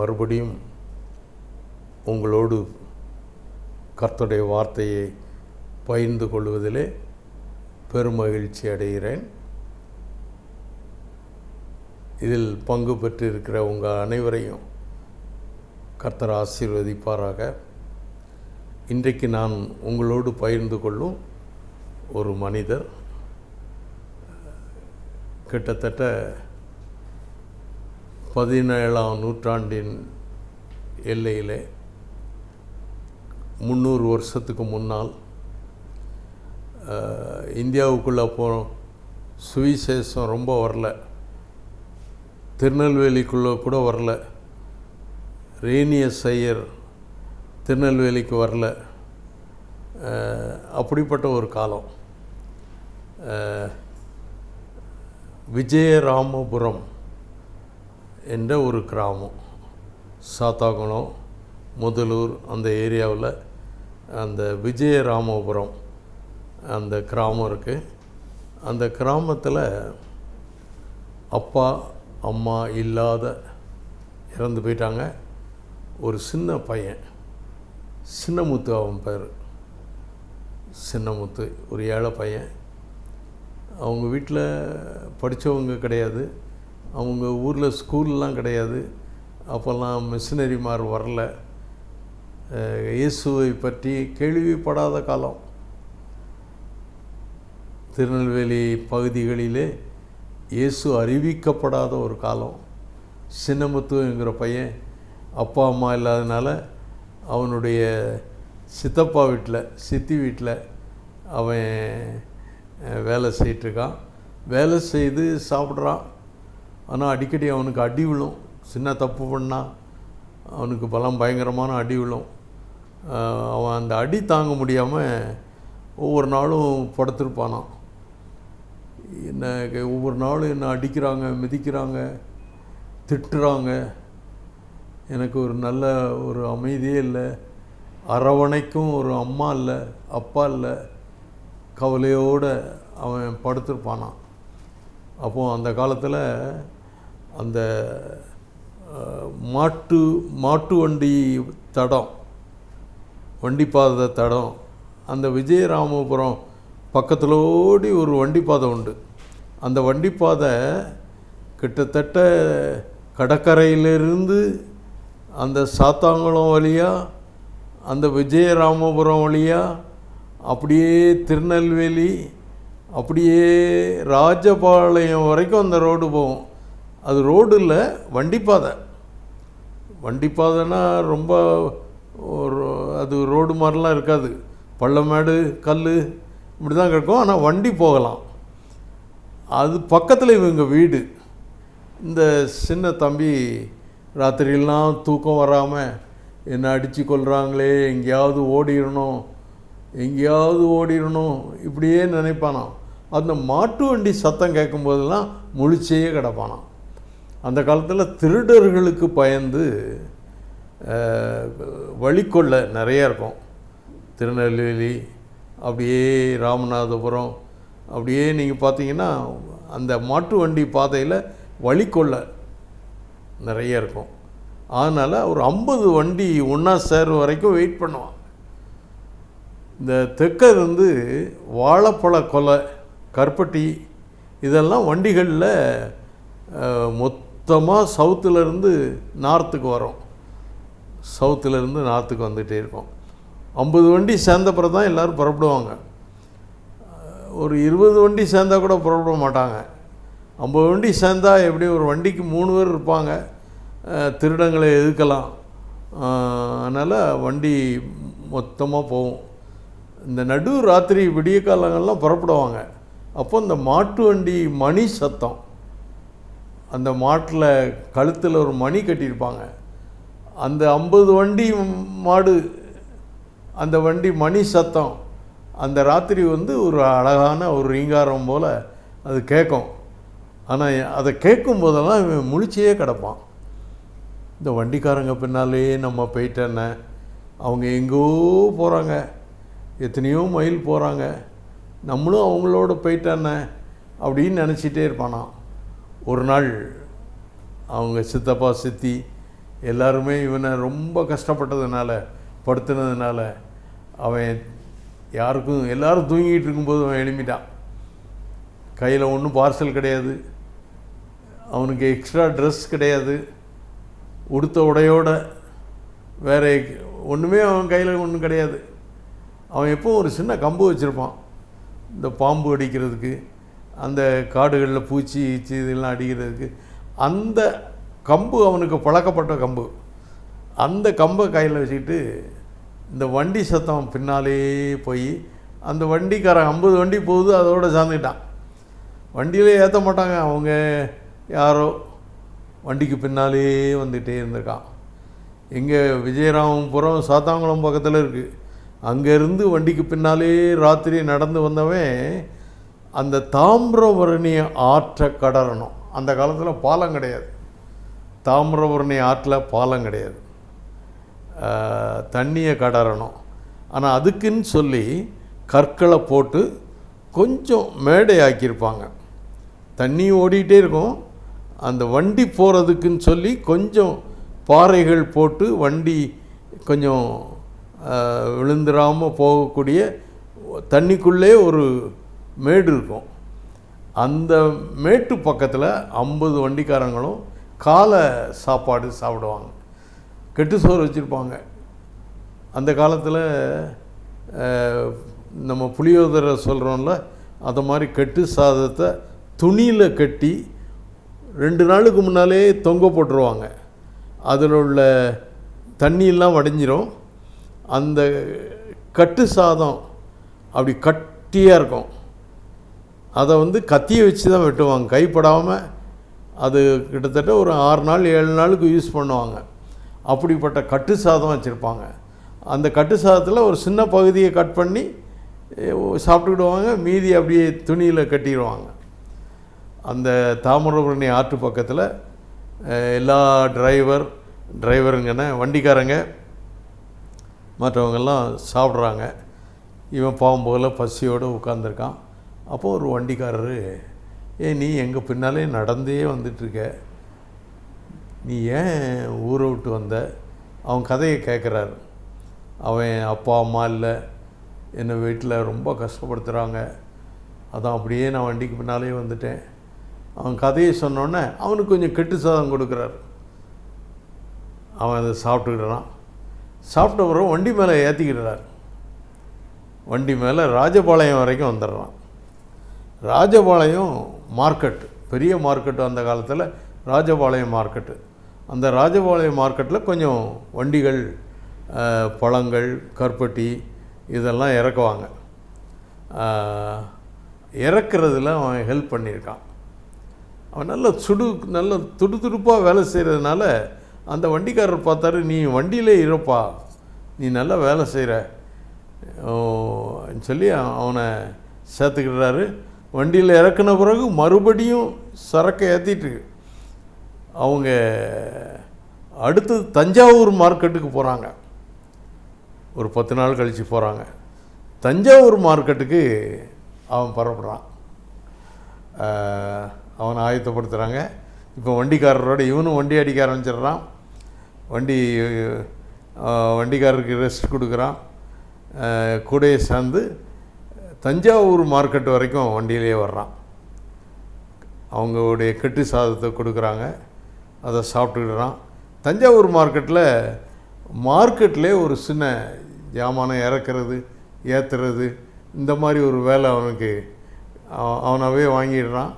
மறுபடியும் உங்களோடு கர்த்தருடைய வார்த்தையை பகிர்ந்து கொள்வதிலே பெருமகிழ்ச்சி அடைகிறேன். இதில் பங்கு பெற்றிருக்கிற உங்கள் அனைவரையும் கர்த்தர் ஆசீர்வதிப்பாராக. இன்றைக்கு நான் உங்களோடு பகிர்ந்து கொள்ளும் ஒரு மனிதர். கிட்டத்தட்ட பதினேழாம் நூற்றாண்டின் எல்லையிலே முந்நூறு வருஷத்துக்கு முன்னால் இந்தியாவுக்குள்ளே போ சுவிசேஷம் ரொம்ப வரல. திருநெல்வேலிக்குள்ளே கூட வரல. ரேனியஸ் ஐயர் திருநெல்வேலிக்கு வரல. அப்படிப்பட்ட ஒரு காலம். விஜயராமபுரம் என்ற ஒரு கிராமம். சாத்தாகுளம் முதலூர் அந்த ஏரியாவில் அந்த விஜயராமபுரம் அந்த கிராமம் இருக்குது அந்த கிராமத்தில் அப்பா அம்மா இல்லாத இறந்து போயிட்டாங்க. ஒரு சின்ன பையன் சின்னமுத்து அவன் பேர். சின்னமுத்து ஒரு ஏழை பையன். அவங்க வீட்டில் படித்தவங்க கிடையாது. அவங்க ஊரில் ஸ்கூல்லாம் கிடையாது. அப்போல்லாம் மிஷினரிமார் வரல. இயேசுவை பற்றி கேள்விப்படாத காலம். திருநெல்வேலி பகுதிகளிலே இயேசு அறிவிக்கப்படாத ஒரு காலம். சின்னமுத்துங்கிற பையன் அப்பா அம்மா இல்லாதனால அவனுடைய சித்தப்பா வீட்டில் சித்தி வீட்டில் அவன் வேலை செய்யிட்டுருக்கான் வேலை செய்து சாப்பிட்றான். ஆனால் அடிக்கடி அவனுக்கு அடி விழும். சின்ன தப்பு பண்ணால் அவனுக்கு பலம் பயங்கரமான அடி விழும். அவன் அந்த அடி தாங்க முடியாமல் ஒவ்வொரு நாளும் படுத்திருப்பானான் என்ன ஒவ்வொரு நாளும் என்னை அடிக்கிறாங்க மிதிக்கிறாங்க திட்டுறாங்க. எனக்கு ஒரு நல்ல ஒரு அமைதியே இல்லை. அரவணைக்கும் ஒரு அம்மா இல்லை அப்பா இல்லை. கவலையோடு அவன் படுத்திருப்பானான் அப்போது அந்த காலத்தில் அந்த மாட்டு மாட்டு வண்டி தடம் வண்டிப்பாதை தடம் அந்த விஜயராமபுரம் பக்கத்தில் ஓடி ஒரு வண்டிப்பாதை உண்டு. அந்த வண்டிப்பாதை கிட்டத்தட்ட கடற்கரையிலிருந்து அந்த சாத்தாங்குளம் வழியாக அந்த விஜயராமபுரம் வழியாக அப்படியே திருநெல்வேலி அப்படியே ராஜபாளையம் வரைக்கும் அந்த ரோடு போகும். அது ரோடு இல்லை வண்டிப்பாதை பாதைன்னா ரொம்ப ஒரு அது ரோடு மாதிரிலாம் இருக்காது. பள்ளமேடு கல் இப்படி தான் கிடக்கும். ஆனால் வண்டி போகலாம். அது பக்கத்தில் இவங்க வீடு. இந்த சின்ன தம்பி ராத்திரியெல்லாம் தூக்கம் வராமல் என்னை அடித்து கொள்கிறாங்களே எங்கேயாவது ஓடிடணும் எங்கேயாவது ஓடிடணும் இப்படியே நினைப்பானாம். அந்த மாட்டு வண்டி சத்தம் கேட்கும்போதெல்லாம் முழிச்சே கிடப்பானாம். அந்த காலத்தில் திருடர்களுக்கு பயந்து அஹ், வழிக்கொள்ள நிறைய இருக்கும். திருநெல்வேலி அப்படியே ராமநாதபுரம் அப்படியே நீங்கள் பார்த்தீங்கன்னா அந்த மாட்டு வண்டி பாதையில் வழிக்கொள்ள நிறைய இருக்கும். அதனால் ஒரு ஐம்பது வண்டி ஒன்றா சேர் வரைக்கும் வெயிட் பண்ணுவான் இந்த தெற்க இருந்து வாழைப்பழ கொலை கருப்பட்டி இதெல்லாம் வண்டிகளில் மொத்தமாக சவுத்துலேருந்து நார்த்துக்கு வரும். சவுத்துலேருந்து நார்த்துக்கு வந்துகிட்டே இருக்கும். ஐம்பது வண்டி சேர்ந்த தான் எல்லோரும் புறப்படுவாங்க. ஒரு இருபது வண்டி சேர்ந்தா கூட புறப்பட மாட்டாங்க. ஐம்பது வண்டி சேர்ந்தால் எப்படி ஒரு வண்டிக்கு மூணு பேர் இருப்பாங்க? திருடங்களை எதுக்கலாம் அதனால் வண்டி மொத்தமாக போகும். இந்த நடு ராத்திரி விடிய காலங்கள்லாம் புறப்படுவாங்க. அப்போ இந்த மாட்டு வண்டி மணி சத்தம். அந்த மாட்டில் கழுத்தில் ஒரு மணி கட்டியிருப்பாங்க. அந்த ஐம்பது வண்டி மாடு அந்த வண்டி மணி சத்தம் அந்த ராத்திரி வந்து ஒரு அழகான ஒரு ரீங்காரம் போல் அது கேட்கும். ஆனால் அதை கேட்கும் போதெல்லாம் இவன் முழிச்சே கிடப்பான். இந்த வண்டிக்காரங்க பின்னாலே நம்ம போயிட்டேன்ன. அவங்க எங்கோ போகிறாங்க எத்தனையோ மைல் போகிறாங்க நம்மளும் அவங்களோட போயிட்டானே அப்படின்னு நினச்சிட்டே இருப்பானாம். ஒரு நாள் அவங்க சித்தப்பா சித்தி எல்லாருமே இவனை ரொம்ப கஷ்டப்பட்டதுனால படுத்துனதுனால அவன் யாருக்கும் எல்லோரும் தூங்கிட்டு இருக்கும்போது அவன் எழுப்பிட்டான் கையில் ஒன்றும் பார்சல் கிடையாது. அவனுக்கு எக்ஸ்ட்ரா ட்ரெஸ் கிடையாது. உடுத்த உடையோட வேறு ஒன்றுமே அவன் கையில் ஒன்றும் கிடையாது. அவன் எப்போ ஒரு சின்ன கம்பு வச்சுருப்பான். இந்த பாம்பு அடிக்கிறதுக்கு. அந்த காடுகளில் பூச்சி ஈச்சி இதெல்லாம் அடிக்கிறதுக்கு அந்த கம்பு அவனுக்கு பழக்கப்பட்ட கம்பு. அந்த கம்பை கையில் வச்சுக்கிட்டு இந்த வண்டி சத்தம் பின்னாலே போய் அந்த வண்டிக்காரன் ஐம்பது வண்டி போகுது அதோட சார்ந்துக்கிட்டான். வண்டியிலே ஏற்ற மாட்டாங்க அவங்க யாரோ வண்டிக்கு பின்னாலே வந்துகிட்டே இருந்திருக்கான். எங்கே விஜயராமபுரம் சாத்தாங்குளம் பக்கத்தில் இருக்குது அங்கேருந்து வண்டிக்கு பின்னாலே ராத்திரி நடந்து வந்தவன் அந்த தாமிரபரணியை ஆற்றை கடறணும். அந்த காலத்தில் பாலம் கிடையாது. தாமிரபரணி ஆற்றில் பாலம் கிடையாது. தண்ணியை கடறணும். ஆனால் அதுக்குன்னு சொல்லி கற்களை போட்டு கொஞ்சம் மேடை ஆக்கியிருப்பாங்க தண்ணி ஓடிக்கிட்டே இருக்கும். அந்த வண்டி போகிறதுக்குன்னு சொல்லி கொஞ்சம் பாறைகள் போட்டு வண்டி கொஞ்சம் விழுந்துடாமல் போகக்கூடிய தண்ணிக்குள்ளே ஒரு மேடு இருக்கும். அந்த மேட்டு பக்கத்தில் ஐம்பது வண்டிக்காரங்களும் காலை சாப்பாடு சாப்பிடுவாங்க. கெட்டு சோறு வச்சுருப்பாங்க. அந்த காலத்தில் நம்ம புளியோதரை சொல்கிறோம்ல அதை மாதிரி கெட்டு சாதத்தை துணியில் கட்டி ரெண்டு நாளுக்கு முன்னாலே தொங்க போட்டுருவாங்க. அதில் உள்ள தண்ணியெல்லாம் வடைஞ்சிரும். அந்த கட்டு சாதம் அப்படி கட்டியாக இருக்கும். அதை வந்து கத்தியை வச்சு தான் வெட்டுவாங்க. கைப்படாமல் அது கிட்டத்தட்ட ஒரு ஆறு நாள் ஏழு நாளுக்கு யூஸ் பண்ணுவாங்க. அப்படிப்பட்ட கட்டு சாதம் வச்சுருப்பாங்க. அந்த கட்டு சாதத்தில் ஒரு சின்ன பகுதியை கட் பண்ணி சாப்பிட்டுக்கிடுவாங்க. மீதி அப்படியே துணியில் கட்டிடுவாங்க. அந்த தாமிரபரணி ஆற்று பக்கத்தில் எல்லா டிரைவர் டிரைவருங்கன்னு வண்டிக்காரங்க மற்றவங்கெல்லாம் சாப்பிட்றாங்க. இவன் பாவம் போகல பசியோடு உட்காந்துருக்கான் அப்போது ஒரு வண்டிக்காரரு ஏ நீ எங்கள் பின்னாலே நடந்தே வந்துட்டுருக்க நீ ஏன் ஊரை விட்டு வந்த? அவன் கதையை கேட்குறாரு அவன் அப்பா அம்மா இல்லை. என்னை வீட்டில் ரொம்ப கஷ்டப்படுத்துகிறாங்க அதான் அப்படியே நான் வண்டிக்கு பின்னாலே வந்துட்டேன். அவன் கதையை சொன்னோன்னே அவனுக்கு கொஞ்சம் கெட்டு சாதம் கொடுக்குறாரு. அவன் அதை சாப்பிட்டுக்கிறான். சாப்பிட்ட பிறகு வண்டி மேலே ஏற்றிக்கிடுறார் வண்டி மேலே ராஜபாளையம் வரைக்கும் வந்துடுறான். ராஜபாளையம் மார்க்கெட் பெரிய மார்க்கெட்டு அந்த காலத்தில் ராஜபாளையம் மார்க்கெட்டு அந்த ராஜபாளையம் மார்க்கெட்டில் கொஞ்சம் வண்டிகள் பழங்கள் கற்பட்டி இதெல்லாம் இறக்குவாங்க. இறக்குறதுல அவன் ஹெல்ப் பண்ணியிருக்கான். அவன் நல்ல சுடு நல்ல துடுதுடுப்பாக வேலை செய்கிறதுனால அந்த வண்டிக்காரர் பார்த்தாரு நீ வண்டியிலே இருப்பா. நீ நல்லா வேலை செய்கிற சொல்லி அவனை சேர்த்துக்கிடுறாரு. வண்டியில் இறக்குன பிறகு மறுபடியும் சரக்கை ஏற்றிட்டு அவங்க அடுத்தது தஞ்சாவூர் மார்க்கெட்டுக்கு போகிறாங்க ஒரு பத்து நாள் கழித்து போகிறாங்க தஞ்சாவூர் மார்க்கெட்டுக்கு அவன் புறப்படுறான். அவனை ஆயத்தப்படுத்துகிறாங்க இப்போ வண்டிக்காரரோட இவனும் வண்டி அடிக்க ஆரம்பிச்சிடுறான். வண்டி வண்டிக்காரருக்கு ரெஸ்ட் கொடுக்குறான். கூடையை சார்ந்து சேர்ந்து தஞ்சாவூர் மார்க்கெட் வரைக்கும் வண்டியிலே வர்றான். அவங்களுடைய கெட்டு சாதத்தை கொடுக்குறாங்க. அதை சாப்பிட்டுக்கிறான். தஞ்சாவூர் மார்க்கெட்டில் மார்க்கெட்லே ஒரு சின்ன ஜாமானை இறக்குறது ஏற்றுறது இந்த மாதிரி ஒரு வேலை அவனுக்கு அவனாகவே அவனாவே வாங்கிடுறான்.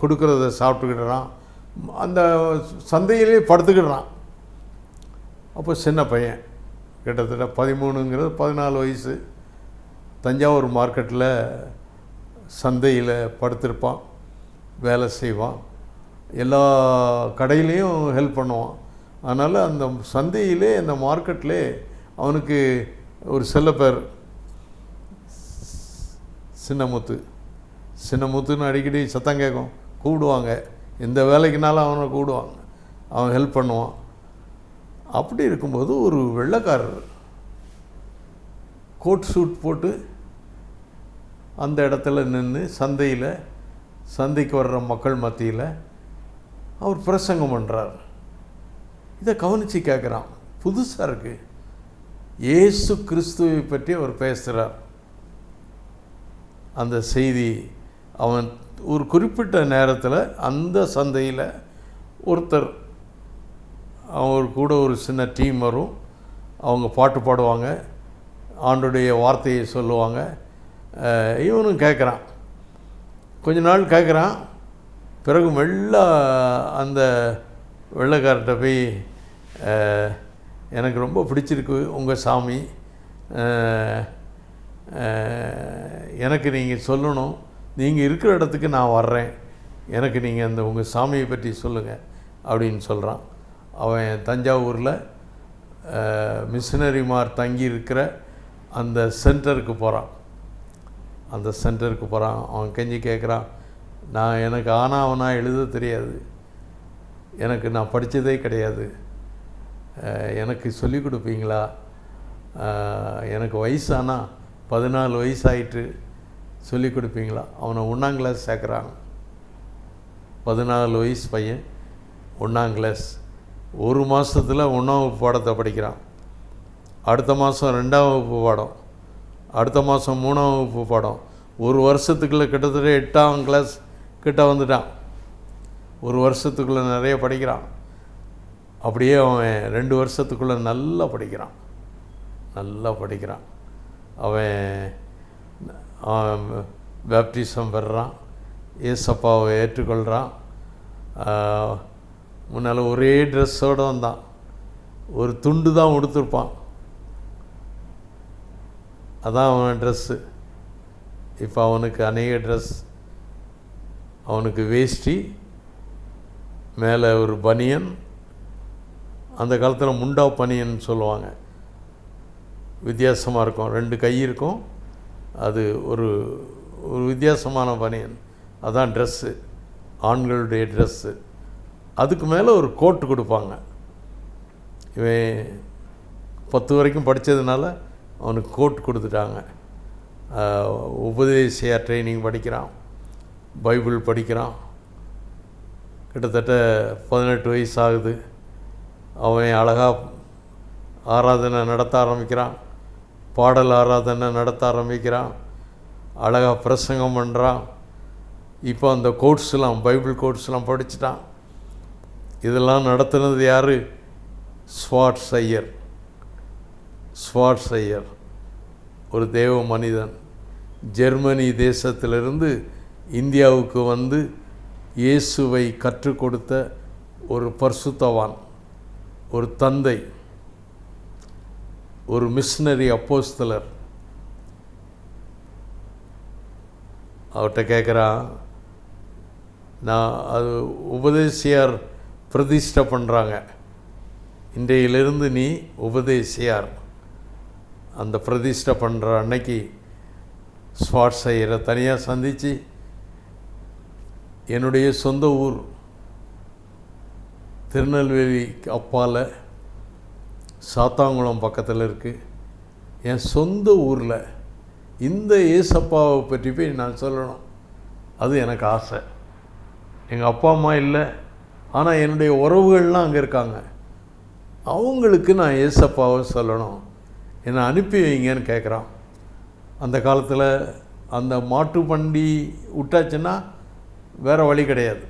கொடுக்குறத சாப்பிட்டுக்கிடுறான் அந்த சந்தையிலே படுத்துக்கிடுறான் அப்போ சின்ன பையன். கிட்டத்தட்ட பதிமூணுங்கிறது பதினாலு வயசு. தஞ்சாவூர் மார்க்கெட்டில் சந்தையில் படுத்திருப்பான் வேலை செய்வான். எல்லா கடையிலையும் ஹெல்ப் பண்ணுவான். அதனால் அந்த சந்தையிலே அந்த மார்க்கெட்லே அவனுக்கு ஒரு செல்ல பேர் சின்னமுத்து. சின்னமுத்துன்னு அடிக்கடி சத்தம் கேட்கும். கூப்பிடுவாங்க. எந்த வேலைக்குனாலும் அவனை கூப்பிடுவாங்க. அவன் ஹெல்ப் பண்ணுவான். அப்படி இருக்கும்போது ஒரு வெள்ளைக்காரர் கோட் சூட் போட்டு அந்த இடத்துல நின்று சந்தையில் சந்தைக்கு வர்ற மக்கள் மத்தியில் அவர் பிரசங்கம் பண்ணுறார் இதை கவனித்து கேட்குறான் புதுசாக இருக்குது இயேசு கிறிஸ்துவை பற்றி அவர் பேசுகிறார் அந்த செய்தி அவன் ஒரு குறிப்பிட்ட நேரத்தில் அந்த சந்தையில் ஒருத்தர் அவர் கூட ஒரு சின்ன டீம் வரும். அவங்க பாட்டு பாடுவாங்க. ஆண்டுடைய வார்த்தையை சொல்லுவாங்க. இவனும் கேட்குறான் கொஞ்ச நாள் கேட்குறான் பிறகு மெல்ல அந்த வெள்ளைக்கார்ட்ட போய் எனக்கு ரொம்ப பிடிச்சிருக்கு உங்கள் சாமி. எனக்கு நீங்கள் சொல்லணும். நீங்கள் இருக்கிற இடத்துக்கு நான் வர்றேன். எனக்கு நீங்கள் அந்த உங்கள் சாமியை பற்றி சொல்லுங்கள் அப்படின்னு சொல்கிறான் அவன் தஞ்சாவூரில் மிஷினரிமார் தங்கி இருக்கிற அந்த சென்டருக்கு போகிறான் அந்த சென்டருக்கு போகிறான் அவன் கெஞ்சி கேட்குறான் நான் எனக்கு ஆனாவனா எழுத தெரியாது. எனக்கு நான் படித்ததே கிடையாது. எனக்கு சொல்லிக் கொடுப்பீங்களா? எனக்கு வயசானா? பதினாலு வயசாயிட்டு சொல்லிக் கொடுப்பீங்களா? அவனை ஒன்றாம் கிளாஸ் சேர்க்குறாங்க பதினாலு வயசு பையன் ஒன்றாம் கிளாஸ் ஒரு மாதத்தில் ஒன்றாம் வகுப்பு பாடத்தை படிக்கிறான். அடுத்த மாதம் ரெண்டாம் வகுப்பு பாடம். அடுத்த மாதம் மூணாம் வகுப்பு படம். ஒரு வருஷத்துக்குள்ளே கிட்டத்தட்ட எட்டாம் கிளாஸ் கிட்ட வந்துட்டான். ஒரு வருஷத்துக்குள்ளே நிறைய படிக்கிறான். அப்படியே அவன் ரெண்டு வருஷத்துக்குள்ளே நல்லா படிக்கிறான். நல்லா படிக்கிறான். அவன் அவன் பேப்டிசம் பெறுறான். ஏசப்பாவை ஏற்றுக்கொள்கிறான் முன்னால் ஒரே ட்ரெஸ்ஸோடு வந்தான். ஒரு துண்டு தான் உடுத்திருப்பான். அதான் அவன் ட்ரெஸ்ஸு இப்போ அவனுக்கு அநேக ட்ரெஸ் அவனுக்கு வேஷ்டி மேலே ஒரு பனியன் அந்த காலத்தில் முண்டா பனியன் சொல்லுவாங்க. வித்தியாசமாக இருக்கும். ரெண்டு கை இருக்கும். அது ஒரு ஒரு வித்தியாசமான பனியன். அதான் ட்ரெஸ்ஸு ஆண்களுடைய ட்ரெஸ்ஸு அதுக்கு மேலே ஒரு கோட்டு கொடுப்பாங்க. இவன் பத்து வரைக்கும் படித்ததுனால அவனுக்கு கோட் கொடுத்துட்டாங்க. உபதேசியார் உபதேசியா ட்ரைனிங் படிக்கிறான். பைபிள் படிக்கிறான். கிட்டத்தட்ட பதினெட்டு வயசு ஆகுது அவன் அழகாக ஆராதனை நடத்த ஆரம்பிக்கிறான். பாடல் ஆராதனை நடத்த ஆரம்பிக்கிறான். அழகாக பிரசங்கம் பண்ணுறான் இப்போ அந்த கோட்ஸ்லாம் பைபிள் கோட்ஸ்லாம் படிச்சிட்டான். இதெல்லாம் நடத்துனது யார்? ஸ்வாட்ஸ் ஐயர் ஸ்வாட்ஸ் ஐயர் ஒரு தேவ மனிதன் ஜெர்மனி தேசத்திலிருந்து இந்தியாவுக்கு வந்து இயேசுவை கற்றுக் கொடுத்த ஒரு பர்சுத்தவான் ஒரு தந்தை ஒரு மிஷினரி அப்போஸ்தலர் அவர்கிட்ட கேட்குறான் நான் அது உபதேசியார் பிரதிஷ்டை பண்ணுறாங்க இன்றையிலிருந்து நீ உபதேசியார். அந்த பிரதிஷ்டை பண்ணுற அன்னைக்கு ஸ்வாட் செய்கிற தனியாக சந்தித்து என்னுடைய சொந்த ஊர் திருநெல்வேலி அப்பால் சாத்தாங்குளம் பக்கத்தில் இருக்குது என் சொந்த ஊரில் இந்த ஏசப்பாவை பற்றி போய் நான் சொல்லணும். அது எனக்கு ஆசை. எங்கள் அப்பா அம்மா இல்லை. ஆனால் என்னுடைய உறவுகள்லாம் அங்கே இருக்காங்க. அவங்களுக்கு நான் ஏசப்பாவை சொல்லணும். என்னை அனுப்பி வைங்கன்னு கேட்குறான் அந்த காலத்தில் அந்த மாட்டு வண்டி விட்டாச்சுன்னா வேறு வழி கிடையாது.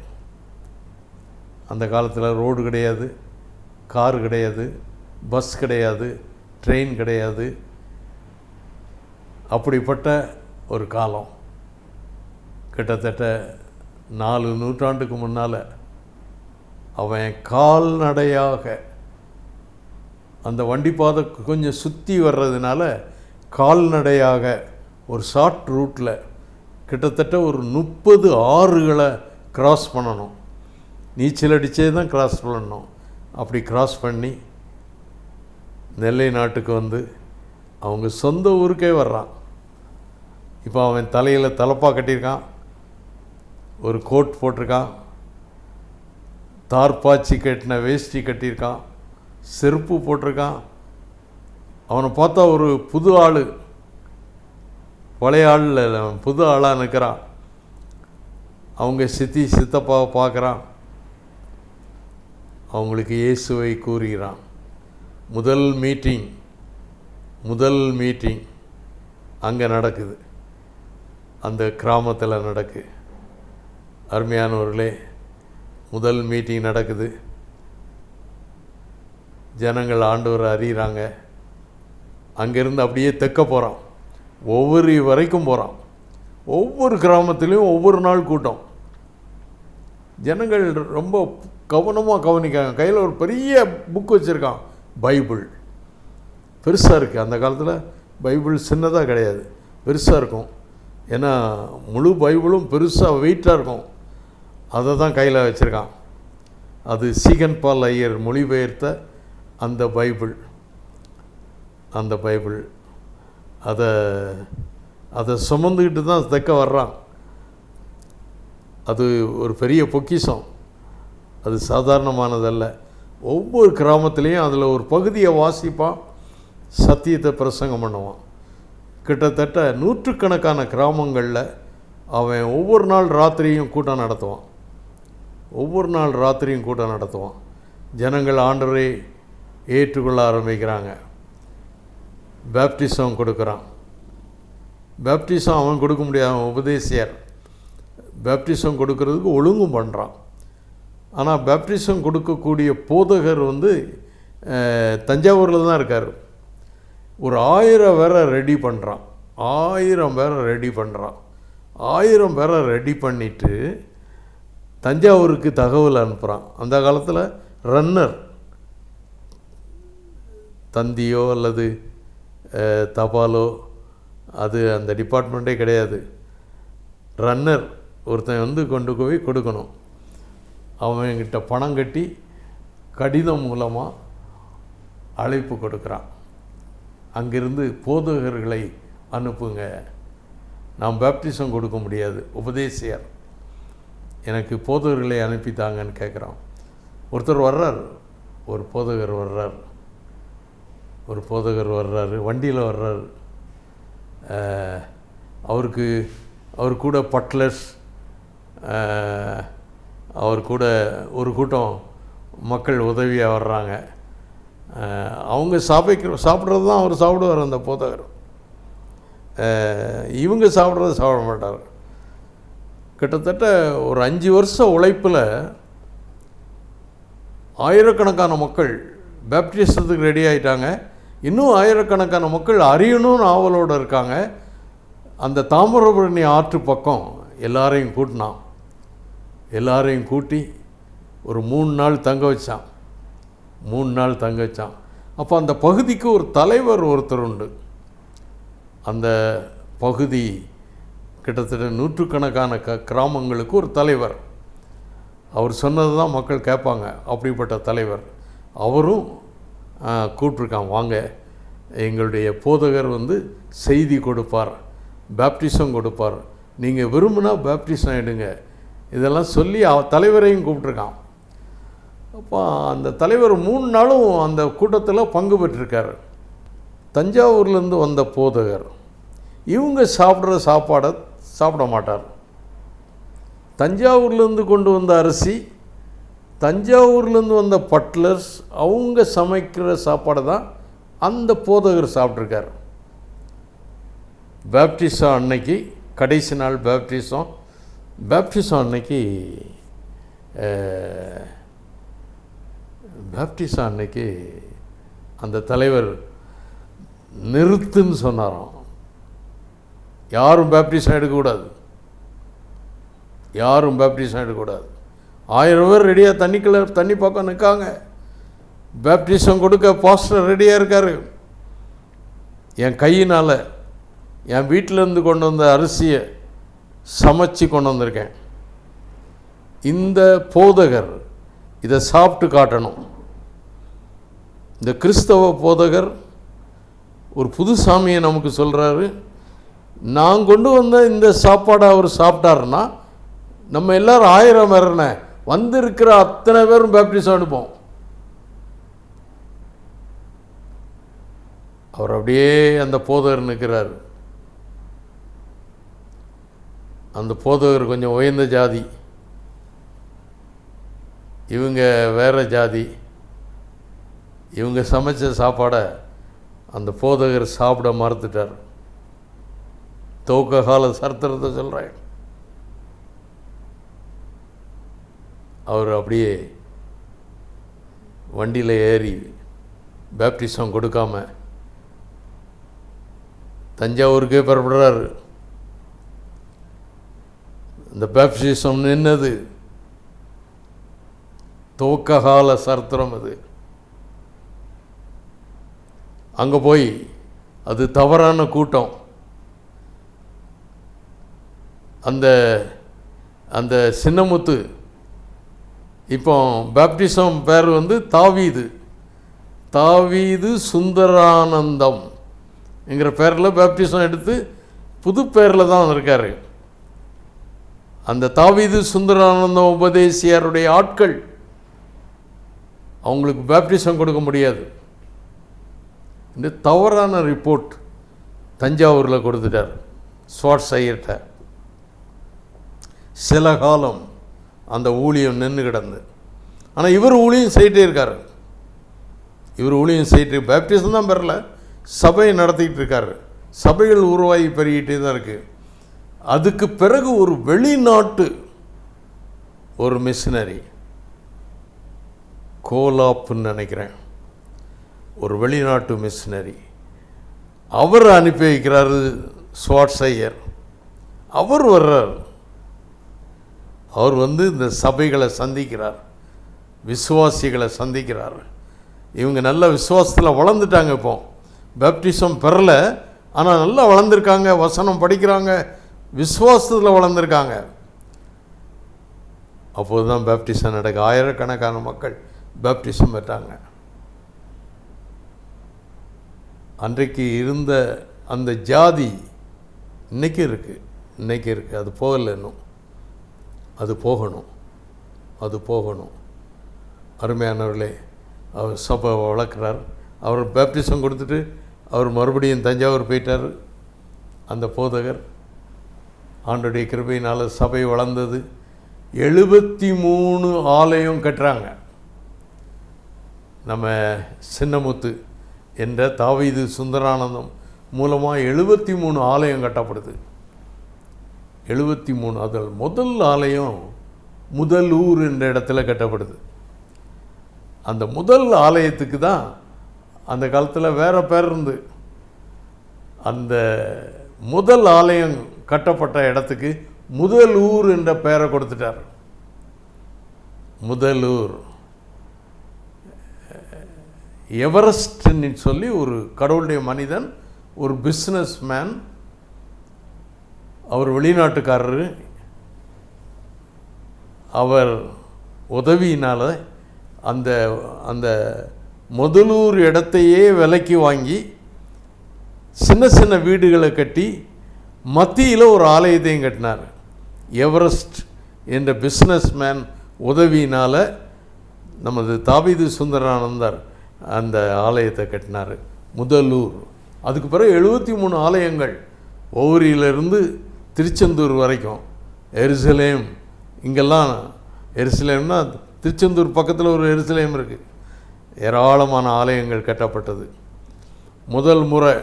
அந்த காலத்தில் ரோடு கிடையாது கார் கிடையாது பஸ் கிடையாது ட்ரெயின் கிடையாது. அப்படிப்பட்ட ஒரு காலம். கிட்டத்தட்ட நாலு நூற்றாண்டுக்கு முன்னால் அவன் கால்நடையாக அந்த வண்டிப்பாதை கொஞ்சம் சுற்றி வர்றதுனால கால்நடையாக ஒரு ஷார்ட் ரூட்டில் கிட்டத்தட்ட ஒரு முப்பது ஆறுகளை கிராஸ் பண்ணணும். நீச்சல் அடித்தே தான் க்ராஸ் பண்ணணும். அப்படி க்ராஸ் பண்ணி நெல்லை நாட்டுக்கு வந்து அவங்க சொந்த ஊருக்கே வர்றான். இப்போ அவன் தலையில் தலப்பாக கட்டியிருக்கான். ஒரு கோட் போட்டிருக்கான். தார்பாச்சி கட்டின வேஷ்டி கட்டியிருக்கான். செருப்பு போட்டிருக்கான். அவனை பார்த்தா ஒரு புது ஆள். பழைய ஆள் அவன் புது ஆளாக நிற்கிறான் அவங்க சித்தி சித்தப்பாவை பார்க்குறான். அவங்களுக்கு இயேசுவை கூறுகிறான். முதல் மீட்டிங் முதல் மீட்டிங் அங்கே நடக்குது. அந்த கிராமத்தில் நடக்கு. அருமையானவர்களே முதல் மீட்டிங் நடக்குது. ஜனங்கள் ஆண்டவர் அறிகிறாங்க அங்கேருந்து அப்படியே தெக்க போகிறான் ஒவ்வொரு வரைக்கும் போகிறான் ஒவ்வொரு கிராமத்துலேயும் ஒவ்வொரு நாள் கூட்டம். ஜனங்கள் ரொம்ப கவனமாக கவனிக்காங்க. கையில் ஒரு பெரிய புக் வச்சுருக்கான். பைபிள். பெருசாக இருக்குது அந்த காலத்தில் பைபிள் சின்னதாக கிடையாது. பெருசாக இருக்கும். ஏன்னா முழு பைபிளும் பெருசாக வெயிட்டாக இருக்கும். அதை தான் கையில் வச்சுருக்கான். அது சீகன் பால் ஐயர் மொழிபெயர்த்த அந்த பைபிள் அந்த பைபிள். அதை அதை சுமந்துக்கிட்டு தான் தெக்க வர்றான். அது ஒரு பெரிய பொக்கிஷம். அது சாதாரணமானதல்ல. ஒவ்வொரு கிராமத்துலேயும் அதில் ஒரு பகுதியை வாசிப்பான் சத்தியத்தை பிரசங்கம் பண்ணுவான். கிட்டத்தட்ட நூற்றுக்கணக்கான கிராமங்களில் அவன் ஒவ்வொரு நாள் ராத்திரியும் கூட்டம் நடத்துவான். ஒவ்வொரு நாள் ராத்திரியும் கூட்டம் நடத்துவான். ஜனங்கள் ஆண்டரே ஏற்றுக்கொள்ள ஆரம்பிக்கிறாங்க. பேப்டிசம் கொடுக்குறான். பேப்டிசம் அவன் கொடுக்க முடியாது அவன் உபதேசியர். பேப்டிசம் கொடுக்கறதுக்கு ஒழுங்கும் பண்ணுறான் ஆனால் பேப்டிசம் கொடுக்கக்கூடிய போதகர் வந்து தஞ்சாவூரில் தான் இருக்கார். ஒரு ஆயிரம் பேரை ரெடி பண்ணுறான் ஆயிரம் பேரை ரெடி பண்ணுறான் ஆயிரம் பேரை ரெடி பண்ணிவிட்டு தஞ்சாவூருக்கு தகவல் அனுப்புகிறான் அந்த காலத்தில் ரன்னர். தந்தியோ அல்லது தபாலோ அது அந்த டிபார்ட்மெண்ட்டே கிடையாது. ரன்னர் ஒருத்தன் வந்து கொண்டு போய் கொடுக்கணும். அவன்கிட்ட பணம் கட்டி கடிதம் மூலமாக அழைப்பு கொடுக்குறான். அங்கிருந்து போதகர்களை அனுப்புங்க. நான் பேப்டிசம் கொடுக்க முடியாது. உபதேசியார். எனக்கு போதகர்களை அனுப்பித்தாங்கன்னு கேட்குறான் ஒருத்தர் வர்றார். ஒரு போதகர் வர்றார். ஒரு போதகர் வர்றாரு வண்டியில் வர்றாரு. அவருக்கு அவர் கூட பட்லர்ஸ் அவர் கூட ஒரு கூட்டம் மக்கள் உதவியாக வர்றாங்க. அவங்க சாப்பிக்கிற சாப்பிட்றது தான் அவர் சாப்பிடுவார் அந்த போதகர். இவங்க சாப்பிட்றது சாப்பிட மாட்டார். கிட்டத்தட்ட ஒரு அஞ்சு வருஷ உழைப்பில் ஆயிரக்கணக்கான மக்கள் பேப்டிஸத்துக்கு ரெடி ஆகிட்டாங்க இன்னும் ஆயிரக்கணக்கான மக்கள் அறியணும்னு ஆவலோடு இருக்காங்க. அந்த தாமிரபரணி ஆற்று பக்கம் எல்லாரையும் கூட்டினான். எல்லாரையும் கூட்டி ஒரு மூணு நாள் தங்க வச்சான். மூணு நாள் தங்க வச்சான். அப்போ அந்த பகுதிக்கு ஒரு தலைவர் ஒருத்தர் உண்டு. அந்த பகுதி கிட்டத்தட்ட நூற்றுக்கணக்கான க கிராமங்களுக்கு ஒரு தலைவர். அவர் சொன்னது தான் மக்கள் கேட்பாங்க. அப்படிப்பட்ட தலைவர். அவரும் கூப்பிட்ருக்கான் வாங்க. எங்களுடைய போதகர் வந்து செய்தி கொடுப்பார். பேப்டிசம் கொடுப்பார். நீங்கள் விரும்பினா பேப்டிசம் எடுங்க. இதெல்லாம் சொல்லி அவ தலைவரையும் கூப்பிட்ருக்கான் அப்போ அந்த தலைவர் மூணு நாளும் அந்த கூட்டத்தில் பங்கு பெற்றிருக்கார். தஞ்சாவூர்லேருந்து வந்த போதகர். இவங்க சாப்பிட்ற சாப்பாடை சாப்பிட மாட்டார். தஞ்சாவூர்லேருந்து கொண்டு வந்த அரிசி தஞ்சாவூர்லேருந்து வந்த பட்லர்ஸ் அவங்க சமைக்கிற சாப்பாடை தான் அந்த போதகர் சாப்பிட்ருக்கார். பேப்டிசம் அன்னைக்கு கடைசி நாள் பேப்டிசம். பேப்டிசம் அன்னைக்கு பேப்டிசம் அன்னைக்கு அந்த தலைவர் நிறுத்துன்னு சொன்னாராம். யாரும் பேப்டிசம் எடுக்கக்கூடாது. யாரும் பேப்டிசம் எடுக்கக்கூடாது. ஆயிரம் பேர் ரெடியாக தண்ணிக்குள்ள தண்ணி பக்கம் நிற்காங்க பேப்டிசம் கொடுக்க பாஸ்டர் ரெடியாக இருக்கார். என் கையினால் என் வீட்டிலேருந்து கொண்டு வந்த அரிசியை சமைச்சு கொண்டு வந்திருக்கேன். இந்த போதகர் இதை சாப்பிட்டு காட்டணும். இந்த கிறிஸ்தவ போதகர் ஒரு புது சாமியை நமக்கு சொல்கிறாரு நான் கொண்டு வந்த இந்த சாப்பாடை அவர் சாப்பிட்டாருன்னா நம்ம எல்லோரும் ஆயிரம் பேர்ன வந்திருக்கிற அத்தனை பேரும் பேப்டிசம் அனுப்போம் அவர் அப்படியே அந்த போதகர் நிற்கிறார். அந்த போதகர் கொஞ்சம் உயர்ந்த ஜாதி. இவங்க வேறு ஜாதி. இவங்க சமைச்ச சாப்பாடை அந்த போதகர் சாப்பிட மறுத்துட்டார். துவக்க கால சரித்திரத்தை சொல்கிறேன் அவர் அப்படியே வண்டியில் ஏறி பேப்டிசம் கொடுக்காம தஞ்சாவூருக்கே புறப்படுறாரு. இந்த பேப்டிசம் நின்னது துவக்ககால கால அது. அங்கே போய் அது தவறான கூட்டம். அந்த அந்த சின்னமுத்து இப்போ பேப்டிசம் பேர் வந்து தாவீது. தாவீது சுந்தரானந்தம் என்கிற பேரில் பேப்டிசம் எடுத்து புது பேரில் தான் இருக்கார். அந்த தாவீது சுந்தரானந்தம் உபதேசியாருடைய ஆட்கள் அவங்களுக்கு பேப்டிசம் கொடுக்க முடியாது. இந்த தவறான ரிப்போர்ட் தஞ்சாவூரில் கொடுத்துட்டார். ஸ்வாட்ஸ் ஐயர்கிட்ட சில காலம் அந்த ஊழியம் நின்று கிடந்து. ஆனால் இவர் ஊழியம் செய்யிட்டே இருக்கார். இவர் ஊழியம் செய்யிட்டு பேப்டிசம் தான் பெறல. சபையை நடத்திக்கிட்டு இருக்காரு. சபைகள் உருவாகி பெருகிட்டே தான் இருக்குது அதுக்கு பிறகு ஒரு வெளிநாட்டு ஒரு மிஷினரி கோலாப்புன்னு நினைக்கிறேன். ஒரு வெளிநாட்டு மிஷினரி அவர் அனுப்பி வைக்கிறாரு ஸ்வாட்ஸ் ஐயர் அவர் வர்றார். அவர் வந்து இந்த சபைகளை சந்திக்கிறார் விசுவாசிகளை சந்திக்கிறார். இவங்க நல்ல விசுவாசத்தில் வளர்ந்துட்டாங்க இப்போ. பேப்டிசம் பெறல ஆனால் நல்லா வளர்ந்துருக்காங்க வசனம் படிக்கிறாங்க விசுவாசத்தில் வளர்ந்துருக்காங்க. அப்போது தான் பேப்டிசம் நடக்க ஆயிரக்கணக்கான மக்கள் பேப்டிசம் பெற்றாங்க. அன்றைக்கு இருந்த அந்த ஜாதி இன்னைக்கு இருக்குது இன்றைக்கி இருக்குது அது போகலை இன்னும். அது போகணும். அது போகணும். அருமையானவர்களே அவர் சபை வளர்க்குறார். அவர் பேப்டிசம் கொடுத்துட்டு அவர் மறுபடியும் தஞ்சாவூர் போயிட்டார். அந்த போதகர் ஆண்டுடைய கிருபையினால் சபை வளர்ந்தது. எழுபத்தி மூணு ஆலயம் கட்டுறாங்க. நம்ம சின்னமுத்து என்ற தாவீது சுந்தரானந்தம் மூலமாக எழுபத்தி மூணு ஆலயம் கட்டப்படுது. எழுபத்தி மூணு அதில் முதல் ஆலயம் முதலூர் என்ற இடத்துல கட்டப்படுது. அந்த முதல் ஆலயத்துக்கு தான் அந்த காலத்தில் வேற பேர் இருந்து. அந்த முதல் ஆலயம் கட்டப்பட்ட இடத்துக்கு முதலூர் என்ற பெயரை கொடுத்துட்டார். முதலூர். எவரெஸ்ட்ன்னு சொல்லி ஒரு கடவுளுடைய மனிதன் ஒரு பிஸ்னஸ் மேன் அவர் வெளிநாட்டுக்காரர். அவர் உதவியினால் அந்த அந்த முதலூர் இடத்தையே விலைக்கு வாங்கி சின்ன சின்ன வீடுகளை கட்டி மத்தியில் ஒரு ஆலயத்தையும் கட்டினார். எவரெஸ்ட் என்ற பிஸ்னஸ் மேன் உதவியினால் நமது தாவீது சுந்தரானந்தர் அந்த ஆலயத்தை கட்டினார். முதலூர். அதுக்கு பிறகு எழுபத்தி மூணு ஆலயங்கள். ஒவ்வொரியிலிருந்து திருச்செந்தூர் வரைக்கும். எருசலேம் இங்கெல்லாம் எருசலேம்னா திருச்செந்தூர் பக்கத்தில் ஒரு எருசலேம் இருக்குது ஏராளமான ஆலயங்கள் கட்டப்பட்டது. முதல் முறை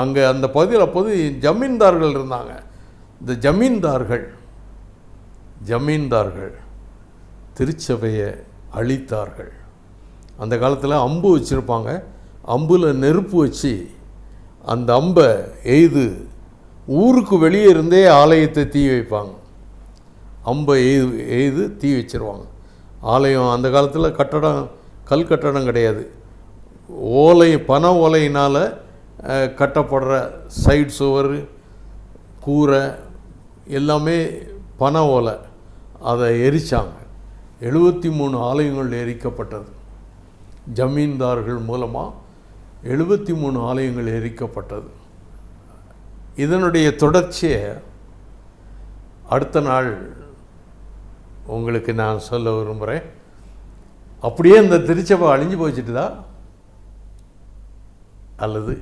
அங்கே அந்த பகுதியில் அப்போது ஜமீன்தார்கள் இருந்தாங்க. இந்த ஜமீன்தார்கள் ஜமீன்தார்கள் திருச்சபையை அழித்தார்கள். அந்த காலத்தில் அம்பு வச்சுருப்பாங்க. அம்பில் நெருப்பு வச்சு அந்த அம்பை எய்து ஊருக்கு வெளியே இருந்தே ஆலயத்தை தீ வைப்பாங்க. அம்பை எய்து எய்து தீ வச்சிருவாங்க. ஆலயம் அந்த காலத்தில் கட்டடம் கல் கட்டடம் கிடையாது. ஓலை பன ஓலையினால் கட்டப்படுற சைடு சுவர் கூரை எல்லாமே பன ஓலை. அதை எரிச்சாங்க. எழுபத்தி மூணு ஆலயங்கள் எரிக்கப்பட்டது. ஜமீன்தார்கள் மூலமாக எழுபத்தி மூணு ஆலயங்கள் எரிக்கப்பட்டது. இதனுடைய தொடர்ச்சியை அடுத்த நாள் உங்களுக்கு நான் சொல்ல விரும்புகிறேன். அப்படியே இந்த திருச்சபை அழிஞ்சு போச்சுட்டுதா அல்லது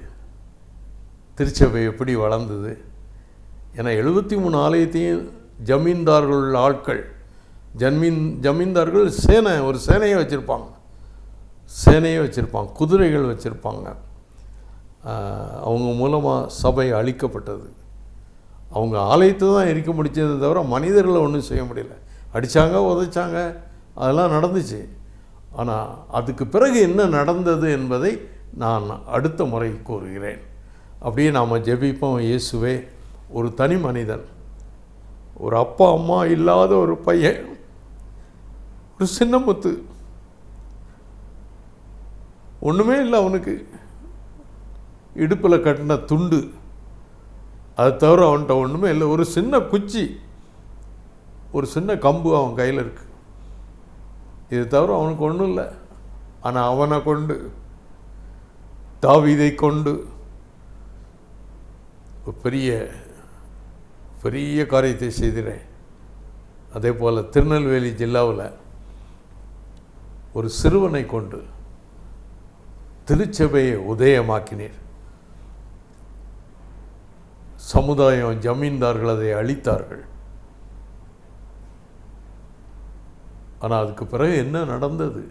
திருச்சபை எப்படி வளர்ந்தது? ஏன்னா எழுபத்தி மூணு ஆலயத்தையும் ஜமீன்தார்கள் ஆட்கள் ஜமீன் ஜமீன்தார்கள் சேனை ஒரு சேனையை வச்சுருப்பாங்க. சேனையை வச்சுருப்பாங்க குதிரைகள் வச்சுருப்பாங்க. அவங்க மூலமாக சபை அழிக்கப்பட்டது. அவங்க ஆலயத்தை தான் எரிக்க முடிச்சதை தவிர மனிதர்களை ஒன்றும் செய்ய முடியல. அடித்தாங்க உதைச்சாங்க அதெல்லாம் நடந்துச்சு. ஆனால் அதுக்கு பிறகு என்ன நடந்தது என்பதை நான் அடுத்த முறை கூறுகிறேன். அப்படியே நாம் ஜெபிப்போம் இயேசுவே. ஒரு தனி மனிதன் ஒரு அப்பா அம்மா இல்லாத ஒரு பையன் ஒரு சின்ன முத்து. ஒன்றுமே இல்லை அவனுக்கு. இடுப்பில் கட்டின துண்டு. அது தவிர அவன்கிட்ட ஒன்றுமே இல்லை. ஒரு சின்ன குச்சி. ஒரு சின்ன கம்பு அவன் கையில் இருக்குது இது தவிர அவனுக்கு ஒன்றும் இல்லை. ஆனால் அவனை கொண்டு தாவிதை கொண்டு ஒரு பெரிய பெரிய காரியத்தை செய்கிறேன் அதே போல் திருநெல்வேலி ஜில்லாவில் ஒரு சிறுவனை கொண்டு திருச்சபையை உதயமாக்கினீர். சமுதாயம் ஜமீன்தார்கள் அதை அழித்தார்கள். ஆனால் அதுக்கு பிறகு என்ன நடந்தது?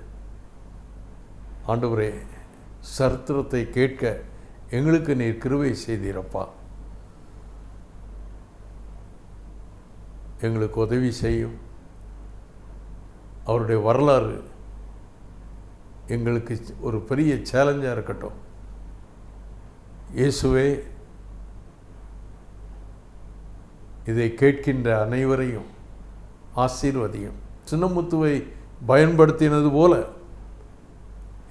ஆண்டவரே சரித்திரத்தை கேட்க எங்களுக்கு நீர் கிருவை செய்தீரப்பா. எங்களுக்கு உதவி செய்யும். அவருடைய வரலாறு எங்களுக்கு ஒரு பெரிய சேலஞ்சாக இருக்கட்டும். இயேசுவே இதை கேட்கின்ற அனைவரையும் ஆசீர்வதியும். சின்னமுத்துவை பயன்படுத்தினது போல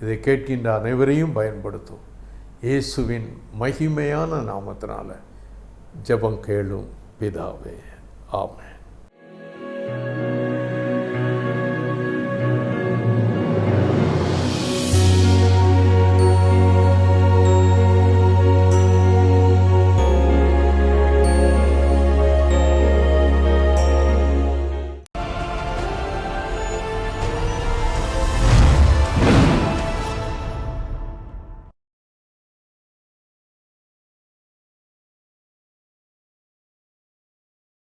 இதை கேட்கின்ற அனைவரையும் பயன்படுத்தும். இயேசுவின் மகிமையான நாமத்தினால ஜெபம் கேளும் பிதாவே. ஆமே